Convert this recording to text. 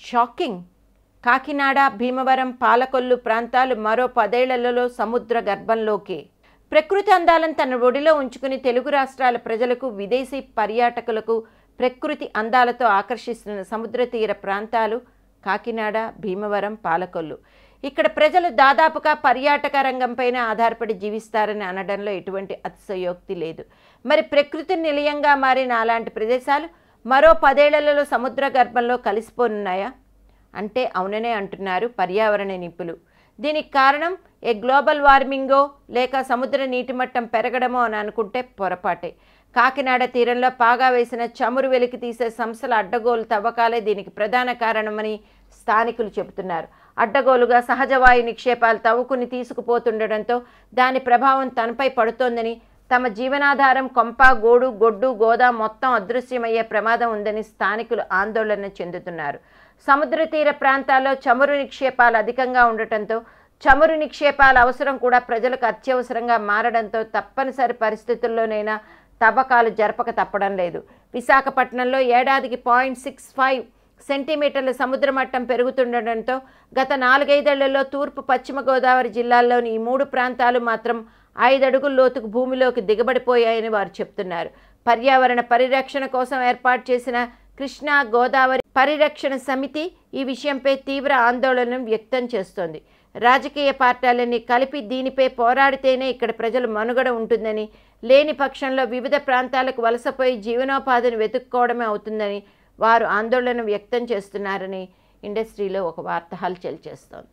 Shocking. Kakinada Bhimavaram Palakollu ప్రాంతాలు మరో పదేళ్ళలో సముద్ర గర్భంలోకి. ప్రకృతి అందాలను తన ఒడిలో ఉంచుకుని తెలుగు రాష్ట్రాల ప్రజలకు విదేశీ పర్యాటకులకు ప్రకృతి అందాలతో ఆకర్షిస్తున్న సముద్ర తీర ప్రాంతాలు కాకినాడ భీమవరం పాలకొల్లు. ఇక్కడ ప్రజలు దాదాపుగా పర్యాటక రంగంపైన ఆధారపడి జీవిస్తారని అనడంలో ఎటువంటి అతిశయోక్తి లేదు. మరి ప్రకృతి నిలయంగా మారిన అలాంటి ప్రదేశాలు మరో పదేళ్ళలో సముద్ర గర్భంలో కలిసిపోనున్నాయా? అంటే అవుననే అంటున్నారు పర్యావరణ నిపుణులు. దీనికి కారణం ఏ గ్లోబల్ వార్మింగో లేక సముద్ర నీటి మట్టం పెరగడమో అని అనుకుంటే పొరపాటే. కాకినాడ తీరంలో పాగా వేసిన చమురు వెలికి తీసే సంస్థల అడ్డగోలు తవ్వకాలే దీనికి ప్రధాన కారణమని స్థానికులు చెబుతున్నారు. అడ్డగోలుగా సహజవాయు నిక్షేపాలు తవ్వుకుని తీసుకుపోతుండడంతో దాని ప్రభావం తనపై పడుతోందని తమ జీవనాధారం కొంప గోడు గొడ్డు గోదా మొత్తం అదృశ్యమయ్యే ప్రమాదం ఉందని స్థానికులు ఆందోళన చెందుతున్నారు. సముద్ర తీర ప్రాంతాల్లో చమురు నిక్షేపాలు అధికంగా ఉండటంతో చమురు నిక్షేపాల అవసరం కూడా ప్రజలకు అత్యవసరంగా మారడంతో తప్పనిసరి పరిస్థితుల్లోనైనా తవ్వకాలు జరపక తప్పడం లేదు. విశాఖపట్నంలో ఏడాదికి పాయింట్ సిక్స్ ఫైవ్ సెంటీమీటర్ల సముద్ర మట్టం పెరుగుతుండటంతో గత నాలుగైదేళ్ళలో తూర్పు పశ్చిమ గోదావరి జిల్లాల్లోని ఈ మూడు ప్రాంతాలు మాత్రం ఐదడుగుల లోతుకు భూమిలోకి దిగబడిపోయాయని వారు చెప్తున్నారు. పర్యావరణ పరిరక్షణ కోసం ఏర్పాటు చేసిన కృష్ణా గోదావరి పరిరక్షణ సమితి ఈ విషయంపై తీవ్ర ఆందోళన వ్యక్తం చేస్తోంది. రాజకీయ పార్టీలన్నీ కలిపి దీనిపై పోరాడితేనే ఇక్కడ ప్రజలు మనుగడ ఉంటుందని లేని పక్షంలో వివిధ ప్రాంతాలకు వలసపోయి జీవనోపాధిని వెతుక్కోవడమే అవుతుందని వారు ఆందోళన వ్యక్తం చేస్తున్నారని ఇండస్ట్రీలో ఒక వార్త హల్చల్ చేస్తోంది.